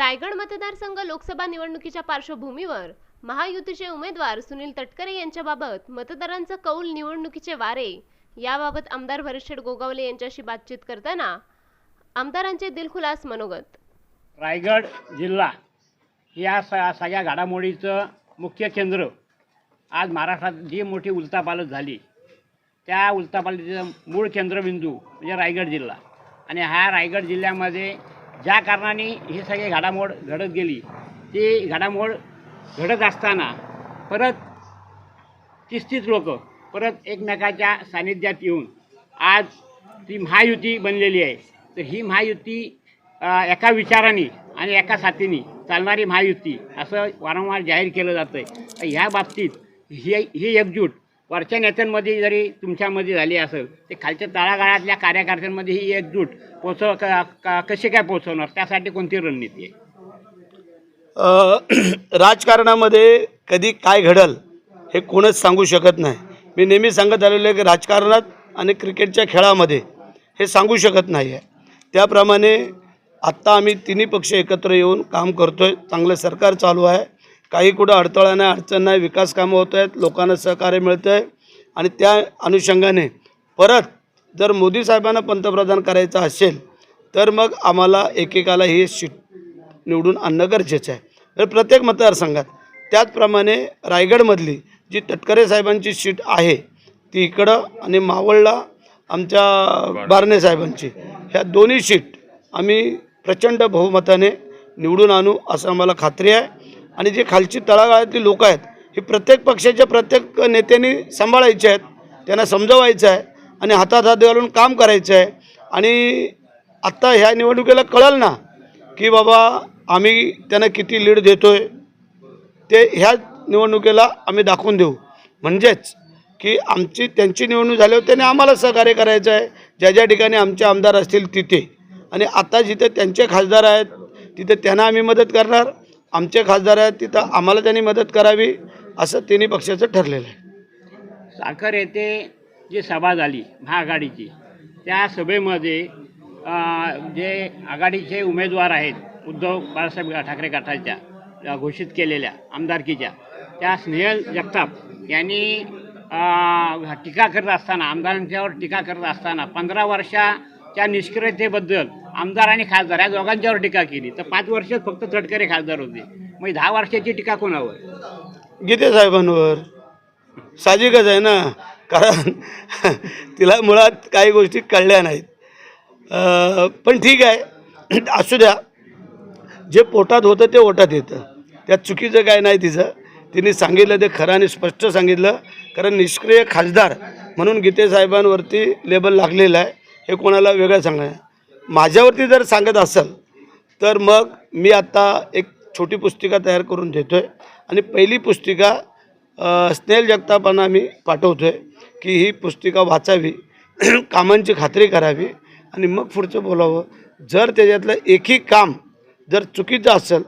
रायगड मतदारसंघ लोकसभा निवडणुकीच्या पार्श्वभूमीवर महायुतीचे उमेदवार सुनील तटकरे यांच्याबाबत मतदारांचा कौल निवडणुकीचे वारे याबाबत आमदार भरशेड गोगावले यांच्याशी बातचीत करताना आमदारांचे दिलखुलास मनोगत. रायगड जिल्हा या स सगळ्या घडामोडीचं मुख्य केंद्र. आज महाराष्ट्रात जी मोठी उलथापालट झाली त्या उलथापालटीचं मूळ केंद्रबिंदू म्हणजे रायगड जिल्हा. आणि ह्या रायगड जिल्ह्यामध्ये ज्या कारणाने हे सगळे घडामोड घडत गेली ती घडामोड घडत असताना परत तीस तीस लोक परत एकमेकाच्या सानिध्यात येऊन आज ती महायुती बनलेली आहे. तर ही महायुती एका विचाराने आणि एका साथीने चालणारी महायुती असं वारंवार जाहीर केलं जातं आहे ह्या बाबतीत ही ही एकजूट वरच्या नेत्यांमध्ये जरी तुमच्यामध्ये झाली असेल ते खालच्या तळागाळातल्या कार्यकर्त्यांमध्ये ही एकजूट पोचव क- कशी काय पोचवणार? त्यासाठी कोणती रणनीती आहे? राजकारणामध्ये कधी काय घडल हे कोणच सांगू शकत नाही. मी नेहमी सांगत आलेलो आहे की राजकारणात आणि क्रिकेटच्या खेळामध्ये हे सांगू शकत नाही आहे त्याप्रमाणे आत्ता आम्ही तिन्ही पक्ष एकत्र येऊन काम करतो आहे चांगलं सरकार चालू आहे. काही कुठं अडथळा नाही अडचण नाही विकास कामं होत आहेत लोकांना सहकार्य मिळतं आहे आणि त्या अनुषंगाने परत जर मोदी साहेबांना पंतप्रधान करायचं असेल तर मग आम्हाला एकेकाला ही सीट निवडून आणणं गरजेचं आहे. तर प्रत्येक मतदारसंघात त्याचप्रमाणे रायगडमधली जी तटकरे साहेबांची सीट आहे ती इकडं आणि मावळला आमच्या बारणे साहेबांची ह्या दोन्ही सीट आम्ही प्रचंड बहुमताने निवडून आणू असं आम्हाला खात्री आहे. आणि जे खालची तळागाळातली लोकं आहेत ही प्रत्येक पक्षाच्या प्रत्येक नेत्यांनी सांभाळायचे आहेत त्यांना समजवायचं आहे आणि हातात हात घालून काम करायचं आहे. आणि आत्ता ह्या निवडणुकीला कळलं ना की बाबा आम्ही त्यांना किती लीड देतो आहे ते ह्या निवडणुकीला आम्ही दाखवून देऊ. म्हणजेच की आमची त्यांची निवडणूक झाल्यावर त्यांनी आम्हाला सहकार्य करायचं आहे. ज्या ज्या ठिकाणी आमचे आमदार असतील तिथे. आणि आता जिथे त्यांचे खासदार आहेत तिथे त्यांना आम्ही मदत करणार. आमचे खासदार आहेत तिथं आम्हाला त्यांनी मदत करावी असं तिन्ही पक्षाचं ठरलेलं आहे. साखर येथे जी सभा झाली महाआघाडीची त्या सभेमध्ये जे आघाडीचे उमेदवार आहेत उद्धव बाळासाहेब ठाकरे गटाच्या घोषित केलेल्या आमदारकीच्या त्या स्नेहल जगताप यांनी टीका करत असताना आमदारांच्यावर टीका करत असताना पंधरा वर्षा त्या निष्क्रियतेबद्दल आमदार आणि खासदार या दोघांच्यावर टीका केली. तर पाच वर्षात फक्त तटकरे खासदार होते. मग दहा वर्षाची टीका कोणावर? गीते साहेबांवर. साहजिकच आहे ना? कारण तिला मुळात काही गोष्टी कळल्या नाहीत. पण ठीक आहे. असू द्या. जे पोटात होतं ते ओटात येतं. त्यात चुकीचं काय नाही तिचं. तिने सांगितलं ते खरं आणि स्पष्ट सांगितलं. कारण निष्क्रिय खासदार म्हणून गीते साहेबांवरती लेबल लागलेलं आहे. हे कोणाला वेगळं सांगणं माझ्यावरती जर सांगत असेल तर मग मी आत्ता एक छोटी पुस्तिका तयार करून देतो आहे आणि पहिली पुस्तिका स्नेल जगतापांना मी पाठवतो आहे की ही पुस्तिका वाचावी कामांची खात्री करावी आणि मग पुढचं बोलावं. जर त्याच्यातलं एकही काम जर चुकीचं असेल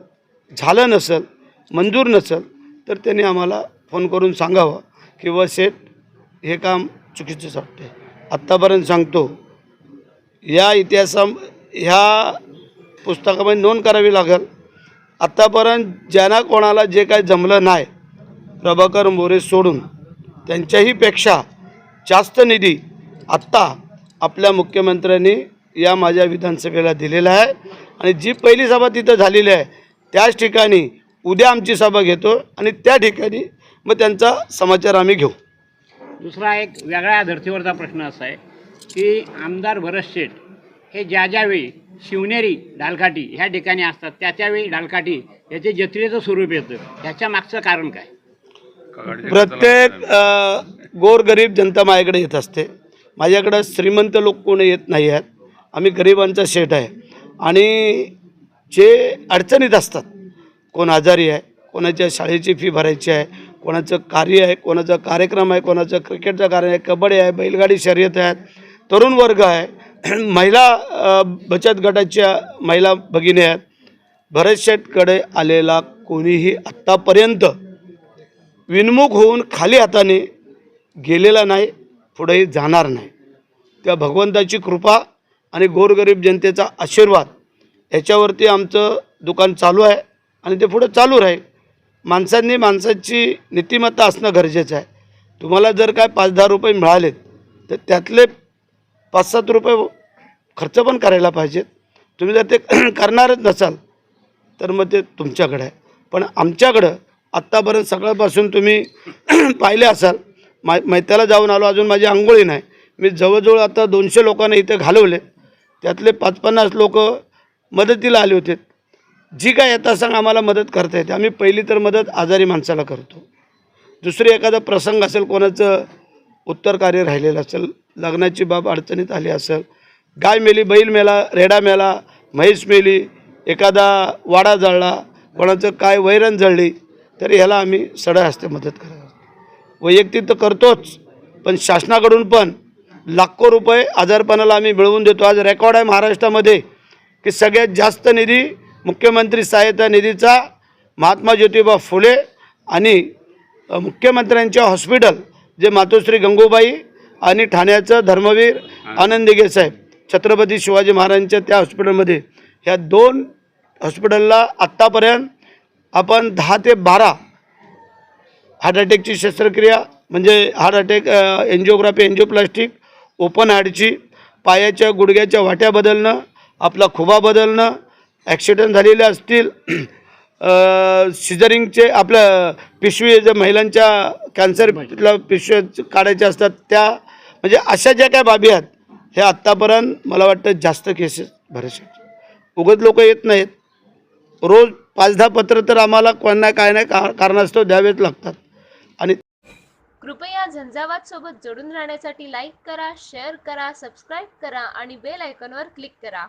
झालं नसेल मंजूर नसेल तर त्यांनी आम्हाला फोन करून सांगावं किंवा सेट हे काम चुकीचंच वाटते आत्तापर्यंत सांगतो या इतिहासा ह्या पुस्तकामध्ये नोंद करावी लागेल. आत्तापर्यंत ज्यांना कोणाला जे काही जमलं नाही प्रभाकर मोरे सोडून त्यांच्याहीपेक्षा जास्त निधी आत्ता आपल्या मुख्यमंत्र्यांनी या माझ्या विधानसभेला दिलेला आहे. आणि जी पहिली सभा तिथं झालेली आहे त्याच ठिकाणी उद्या आमची सभा घेतो आणि त्या ठिकाणी मग त्यांचा समाचार आम्ही घेऊ. दुसरा एक वेगळ्या धर्तीवरचा प्रश्न असा आहे की आमदार भरत शेठ हे ज्या ज्यावेळी शिवनेरी ढालकाठी ह्या ठिकाणी असतात त्या त्यावेळी ढालकाठी याचे जत्रेचं स्वरूप येतं. ह्याच्या मागचं कारण काय? प्रत्येक गोरगरीब जनता माझ्याकडे येत असते. माझ्याकडं श्रीमंत लोक कोणी येत नाही आहेत आम्ही गरिबांचा शेट आहे. आणि जे अडचणीत असतात कोण आजारी आहे कोणाच्या शाळेची फी भरायची आहे कोणाचं कार्य आहे कोणाचा कार्यक्रम आहे कोणाचं क्रिकेटचा कार्य आहे कबड्डी आहे बैलगाडी शर्यत आहेत तरुण वर्ग आहे महिला बचत गटाच्या महिला भगिनी आहेत. भरत आलेला कोणीही आत्तापर्यंत विनमुख होऊन खाली हाताने गेलेला नाही पुढेही जाणार नाही. त्या भगवंताची कृपा आणि गोरगरीब जनतेचा आशीर्वाद ह्याच्यावरती आमचं दुकान चालू आहे आणि ते पुढं चालू राहील. माणसांनी माणसाची नीतिमत्ता असणं गरजेचं आहे. तुम्हाला जर काय पाच दहा रुपये मिळालेत तर त्यातले पाच सात रुपये खर्च पण करायला पाहिजेत. तुम्ही जर ते करणारच नसाल तर मग ते तुमच्याकडे आहे. पण आमच्याकडं आत्तापर्यंत सकाळपासून तुम्ही पाहिले असाल मा मैत्याला जाऊन आलो अजून माझी आंघोळी नाही. मी जवळजवळ आता दोनशे लोकांना इथे घालवले. त्यातले पाच पन्नास लोक मदतीला आले होते. जी काय येता सांग आम्हाला मदत करता येते. आम्ही पहिली तर मदत आजारी माणसाला करतो. दुसरी एखादा प्रसंग असेल कोणाचं उत्तर कार्य राहिलेलं असेल लग्नाची बाब अडचणीत आली असेल गाय मेली बैल मेला रेडा मेला म्हैस मेली एखादा वाडा जळला कोणाचं काय वैरण जळली तरी ह्याला आम्ही सडळ हस्ते मदत करतो वैयक्तिक तर करतोच पण शासनाकडून पण लाखो रुपये आजारपणाला आम्ही मिळवून देतो. आज रेकॉर्ड आहे महाराष्ट्रामध्ये की सगळ्यात जास्त निधी मुख्यमंत्री सहायता निधीचा महात्मा ज्योतिबा फुले आणि मुख्यमंत्र्यांच्या हॉस्पिटल जे मातोश्री गंगूबाई आणि ठाण्याचं धर्मवीर आनंद दिघे साहेब छत्रपती शिवाजी महाराजांच्या त्या हॉस्पिटलमध्ये ह्या दोन हॉस्पिटलला आत्तापर्यंत आपण दहा ते बारा हार्ट अटॅकची शस्त्रक्रिया म्हणजे heart attack angiography angioplastic open हार्टची पायाच्या गुडघ्याच्या वाट्या बदलणं आपला खुबा बदलणं ॲक्सिडेंट झालेले असतील सिजरिंगचे आपलं पिशवी जे महिलांच्या कॅन्सरला पिशव्या काढायच्या असतात त्या म्हणजे अशा ज्या काय बाबी आहेत हे आत्तापर्यंत मला वाटतं जास्त केसेस भरायचे उगत लोक येत नाहीत. रोज पाच दहा पत्र तर आम्हाला कोणा काय नाही का कारणास्तव द्यावेच लागतात. आणि कृपया झंझावात सोबत जोडून राहण्यासाठी लाईक करा शेअर करा सबस्क्राईब करा आणि बेल आयकॉनवर क्लिक करा.